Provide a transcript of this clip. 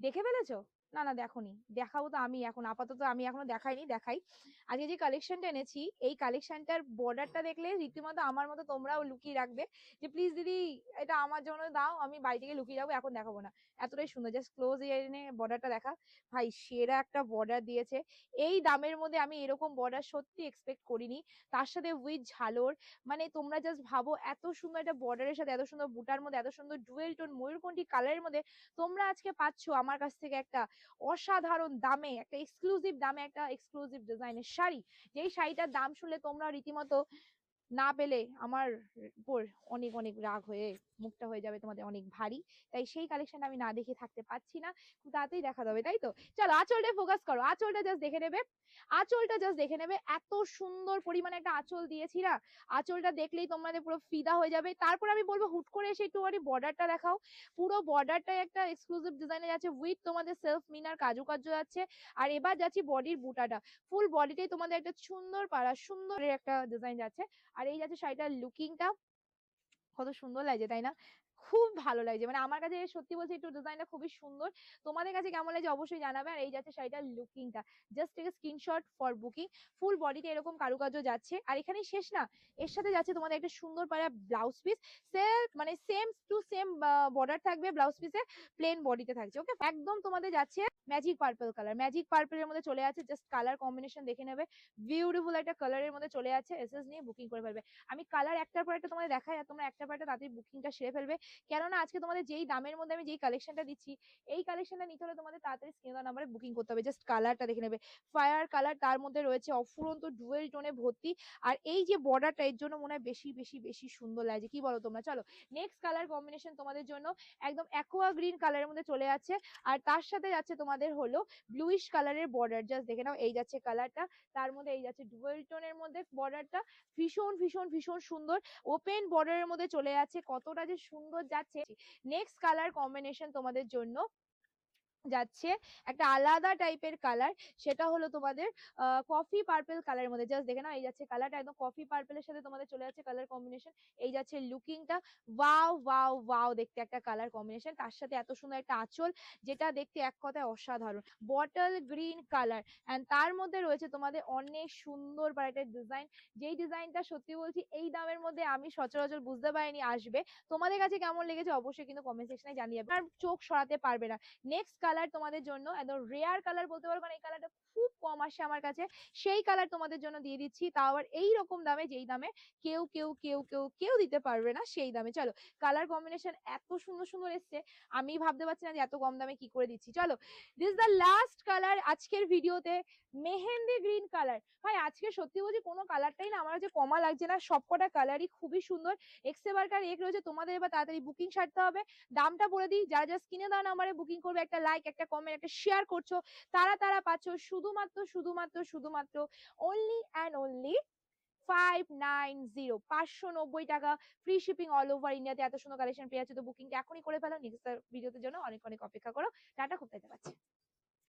দেখে ফেলেছো? না না, দেখোনি। দেখাবো তো আমি এখন, আপাতত আমি এখনও দেখাইনি, দেখাই। আজকে যে কালেকশনটা এনেছি, এই কালেকশনটার বর্ডারটা দেখলে রীতিমতো আমার মতো তোমরাও লুকিয়ে রাখবে যে প্লিজ দিদি, এটা আমার জন্য দাও, আমি বাড়ি থেকে লুকিয়ে যাব এখন দেখাবো না। এতটাই সুন্দর। জাস্ট ক্লোজ এনে বর্ডারটা দেখা। ভাই, সেরা একটা বর্ডার দিয়েছে। এই দামের মধ্যে আমি এরকম বর্ডার সত্যি এক্সপেক্ট করিনি। তার সাথে উইথ ঝালর মানে তোমরা জাস্ট ভাবো, এত সুন্দর একটা বর্ডারের সাথে, এত সুন্দর বুটার মধ্যে, এত সুন্দর ডুয়েল টোন ময়ূরকণ্ঠী কালারের মধ্যে তোমরা আজকে পাচ্ছ আমার কাছ থেকে একটা অসাধারণ দামে, একটা এক্সক্লুসিভ দামে একটা এক্সক্লুসিভ ডিজাইনের শাড়ি। যেই শাড়িটার দাম শুনলে তোমরা রীতিমতো না পেলে আমার উপর অনেক অনেক রাগ হয়ে, মুখটা হয়ে যাবে, তোমাদের অনেক ভারী। তাই সেই কালেকশন আমি না দেখে থাকতে পারছি না। খুব তাড়াতাড়ি দেখা যাবে, তাই তো? চলো আঁচলটা ফোকাস করো। আঁচলটা জাস্ট দেখে নেবে। আঁচলটা জাস্ট দেখে নেবে। এত সুন্দর পরিমাণে একটা আঁচল দিয়েছি না। আঁচলটা দেখলেই তোমাদের পুরো ফিদা হয়ে যাবে। তারপর আমি বলব, হুট করে এসে একটু একটুখানি বর্ডারটা দেখাও। পুরো বর্ডারটাই একটা এক্সক্লুসিভ ডিজাইনে যাচ্ছে। উইথ তোমাদের সেলফ মিনার কাজু কার্য যাচ্ছে। আর এবার যাচ্ছি বডির বুটাটা। ফুল বডিটাই তোমাদের একটা সুন্দর পাড়া সুন্দর একটা ডিজাইন যাচ্ছে। আর এই যাচ্ছে শাড়িটার লুকিংটা কত সুন্দর লাগছে, তাই না? খুব ভালো লাগছে। মানে আমার কাছে সত্যি বলছি একটু ডিজাইনটা খুবই সুন্দর। তোমাদের কাছে কেমন লাগছে অবশ্যই জানাবে। আর এই যাচ্ছে শাড়িটার লুকিংটা just take screenshot for booking full বডিতে এরকম কারুকার্য যাচ্ছে। আর এখানেই শেষ না, এর সাথে যাচ্ছে তোমাদের একটা সুন্দর পাড়া ব্লাউজ পিস সে মানে সেম টু সেম বর্ডার থাকবে ব্লাউজ পিসে প্লেন বডিতে থাকছে। ওকে একদম তোমাদের যাচ্ছে ম্যাজিক পার্পল কালার ম্যাজিক পার্পলের মধ্যে চলে আছে জাস্ট কালার কম্বিনেশন দেখে নেবে। বিউটিফুল একটা কালারের মধ্যে চলে আছে এসএস নিয়ে বুকিং করে ফেলবে। আমি কালার একটার পর একটা তোমাদের দেখাই আর তোমরা একটার পর একটা তাড়াতাড়ি বুকিংটা সেরে ফেলবে। কেননা আজকে তোমাদের যেই দামের মধ্যে আমি যেই কালেকশনটা দিচ্ছি, এই কালেকশনটা নিতে হলে তোমাদের তাড়াতাড়ি স্ক্রিন নাম্বারে বুকিং করতে হবে। জাস্ট কালারটা দেখে নেবে। ফায়ার কালার তার মধ্যে রয়েছে অফুরন্ত ডুয়েল টোনে ভর্তি। আর এই যে বর্ডারটা এর জন্য মনে হয় বেশি বেশি বেশি সুন্দর লাগছে। কি বলো তোমরা? চলো নেক্সট কালার কম্বিনেশন তোমাদের জন্য একদম অ্যাকোয়া গ্রিন কালারের মধ্যে চলে যাচ্ছে। আর তার সাথে যাচ্ছে তোমাদের হলো ব্লুইশ কালারের বর্ডার জাস্ট দেখে নাও এই যাচ্ছে কালারটা তার মধ্যে এই যাচ্ছে ডুয়েল টোনের মধ্যে বর্ডারটা ভীষণ ভীষণ ভীষণ সুন্দর ওপেন বর্ডারের মধ্যে চলে যাচ্ছে, কতটা যে সুন্দর যাচ্ছে। নেক্সট কালার কম্বিনেশন তোমাদের জন্য যাচ্ছে একটা আলাদা টাইপের কালার সেটা হলো তোমাদের কফি পার্পল কালারের মধ্যে। জাস্ট দেখে নাও, এই যাচ্ছে কালারটা একদম কফি পার্পলের সাথে তোমাদের চলে যাচ্ছে কালার কম্বিনেশন এই যাচ্ছে লুকিংটা ওয়াও ওয়াও ওয়াও দেখতে একটা কালার কম্বিনেশন তার সাথে এত সুন্দর একটা আঁচল, যেটা দেখতে এক কথায় অসাধারণ। বটল গ্রিন কালার অ্যান্ড তার মধ্যে রয়েছে তোমাদের অনেক সুন্দর একটা ডিজাইন যেই ডিজাইনটা সত্যি বলছি, এই দামের মধ্যে আমি সচরাচর বুঝতে পারিনি আসবে। তোমাদের কাছে কেমন লেগেছে অবশ্যই কিন্তু কমেন্ট সেকশনে জানিয়ে আর চোখ সরাতে পারবে না। নেক্সট কালার তোমাদের জন্য একদম রেয়ার কালার বলতে পারো কারণ এই কালারটা খুব কম আসে আমার কাছে। সেই কালার তোমাদের জন্য দিয়ে দিচ্ছি। তাও আবার এই রকম দামে, যেই দামে কেউ কেউ কেউ কেউ কেউ দিতে পারবে না সেই দামে। চলো কালার কম্বিনেশন এত সুন্দর সুন্দর এসছে। আমি ভাবতে পারছি না যে এত কম দামে কি করে দিচ্ছি। চলো দিস দ্য লাস্ট কালার আজকের ভিডিওতে, মেহেন্দি গ্রিন কালার ভাই, আজকে সত্যি বলছি কোনো কালারটাই না আমার কাছে কমা লাগছে না। সবকটা কালারই খুবই সুন্দর। এক্সে বার্কার এক রয়েছে, তোমাদের এবার তাড়াতাড়ি বুকিং সারতে হবে। দামটা বলে দিই, যারা যা স্ক্রিনে দেওয়া নাম্বারে বুকিং করবে, একটা লাইক একটা কমেন্ট একটা শেয়ার করছ, তারা তারা পাচ্ছ। শুধুমাত্র শুধুমাত্র শুধুমাত্র only and only five nine zero পাঁচশো নব্বই টাকা ফ্রি শিপিং অল ওভার ইন্ডিয়াতে এত সুন্দর কালেকশন পেয়ে যাচ্ছে। তো এখনই করে ফেলো। নেক্সট ভিডিওতে জন্য অনেক অনেক অপেক্ষা করো। টাটা, খুব পাচ্ছে।